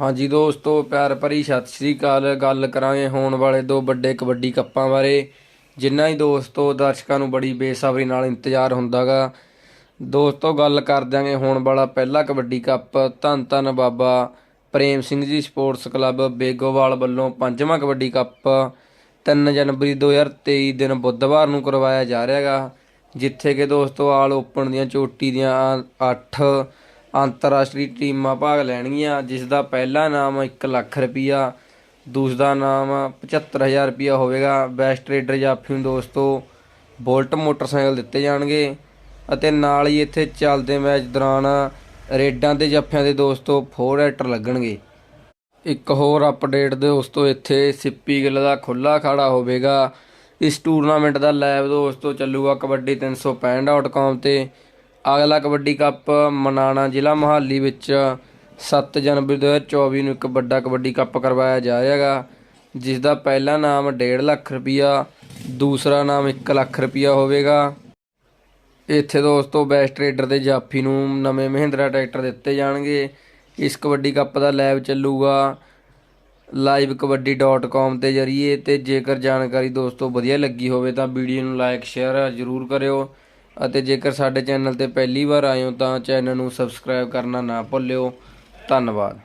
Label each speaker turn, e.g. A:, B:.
A: ਹਾਂਜੀ ਦੋਸਤੋ, ਪਿਆਰ ਭਰੀ ਸਤਿ ਸ੍ਰੀ ਅਕਾਲ। ਗੱਲ ਕਰਾਂਗੇ ਹੋਣ ਵਾਲੇ ਦੋ ਵੱਡੇ ਕਬੱਡੀ ਕੱਪਾਂ ਬਾਰੇ। ਜਿਨ੍ਹਾਂ ਹੀ ਦੋਸਤੋ, ਦਰਸ਼ਕਾਂ ਨੂੰ ਬੜੀ ਬੇਸਬਰੀ ਨਾਲ ਇੰਤਜ਼ਾਰ ਹੁੰਦਾਗਾ। ਦੋਸਤੋ, ਗੱਲ ਕਰ ਦਿਆਂਗੇ ਹੋਣ ਵਾਲਾ ਪਹਿਲਾ ਕਬੱਡੀ ਕੱਪ। ਧੰਨ ਧੰਨ ਬਾਬਾ ਪ੍ਰੇਮ ਸਿੰਘ ਜੀ ਸਪੋਰਟਸ ਕਲੱਬ ਬੇਗੋਵਾਲ ਵੱਲੋਂ ਪੰਜਵਾਂ ਕਬੱਡੀ ਕੱਪ। 3 ਜਨਵਰੀ 2023 ਦਿਨ ਬੁੱਧਵਾਰ ਨੂੰ ਕਰਵਾਇਆ ਜਾ ਰਿਹਾ ਰਿਹਾਗਾ, ਜਿੱਥੇ ਕਿ ਦੋਸਤੋ ਆਲ ਓਪਨ ਦੀਆਂ ਚੋਟੀ ਦੀਆਂ 8 ਅੰਤਰਰਾਸ਼ਟਰੀ ਟੀਮਾਂ ਭਾਗ ਲੈਣਗੀਆਂ ਜਿਸ ਦਾ ਪਹਿਲਾ ਇਨਾਮ 1 ਲੱਖ ਰੁਪਈਆ, ਦੂਸਰਾ ਇਨਾਮ 75000 ਰੁਪਈਆ ਹੋਵੇਗਾ। ਬੈਸਟ ਰੇਡਰ ਜਾਫੀ ਦੋਸਤੋ ਬੋਲਟ ਮੋਟਰਸਾਈਕਲ ਦਿੱਤੇ ਜਾਣਗੇ ਅਤੇ ਨਾਲ ਹੀ ਇੱਥੇ ਚੱਲਦੇ ਮੈਚ ਦੌਰਾਨ ਰੇਡਾਂ ਦੇ ਜੱਫਿਆਂ ਦੇ ਦੋਸਤੋ 4 ਐਟਰ ਲੱਗਣਗੇ। ਇੱਕ ਹੋਰ ਅਪਡੇਟ ਦੋਸਤੋ, ਇੱਥੇ ਸਿੱਪੀ ਗਿੱਲ ਦਾ ਖੁੱਲਾ ਅਖਾੜਾ ਹੋਵੇਗਾ। ਇਸ ਟੂਰਨਾਮੈਂਟ ਦਾ ਲਾਈਵ ਦੋਸਤੋ ਚੱਲੂਗਾ ਕਬੱਡੀ 365.com ਤੇ। ਅਗਲਾ ਕਬੱਡੀ ਕੱਪ ਮਨਾਣਾ ਜ਼ਿਲ੍ਹਾ ਮੋਹਾਲੀ ਵਿੱਚ 7 ਜਨਵਰੀ 2024 ਨੂੰ ਇੱਕ ਵੱਡਾ ਕਬੱਡੀ ਕੱਪ ਕਰਵਾਇਆ ਜਾ ਰਿਹਾਗਾ ਜਿਸ ਦਾ ਪਹਿਲਾ ਨਾਮ 1.5 ਲੱਖ ਰੁਪਈਆ, ਦੂਸਰਾ ਨਾਮ 1 ਲੱਖ ਰੁਪਈਆ ਹੋਵੇਗਾ। ਇੱਥੇ ਦੋਸਤੋ, ਬੈਸਟ ਟਰੇਡਰ ਦੇ ਜਾਫੀ ਨੂੰ ਨਵੇਂ ਮਹਿੰਦਰਾ ਟਰੈਕਟਰ ਦਿੱਤੇ ਜਾਣਗੇ। ਇਸ ਕਬੱਡੀ ਕੱਪ ਦਾ ਲਾਈਵ ਚੱਲੂਗਾ livekabaddi.com ਤੇ ਜਰੀਏ ਤੇ ਜੇਕਰ ਜਾਣਕਾਰੀ ਦੋਸਤੋ ਵਧੀਆ ਲੱਗੀ ਹੋਵੇ ਤਾਂ ਵੀਡੀਓ ਨੂੰ ਲਾਈਕ, ਸ਼ੇਅਰ ਜ਼ਰੂਰ ਕਰਿਓ। ਅਤੇ ਜੇਕਰ ਸਾਡੇ ਚੈਨਲ ਤੇ ਪਹਿਲੀ ਵਾਰ ਆਏ ਹੋ ਤਾਂ ਚੈਨਲ ਨੂੰ ਸਬਸਕ੍ਰਾਈਬ ਕਰਨਾ ਨਾ ਭੁੱਲਿਓ। ਧੰਨਵਾਦ।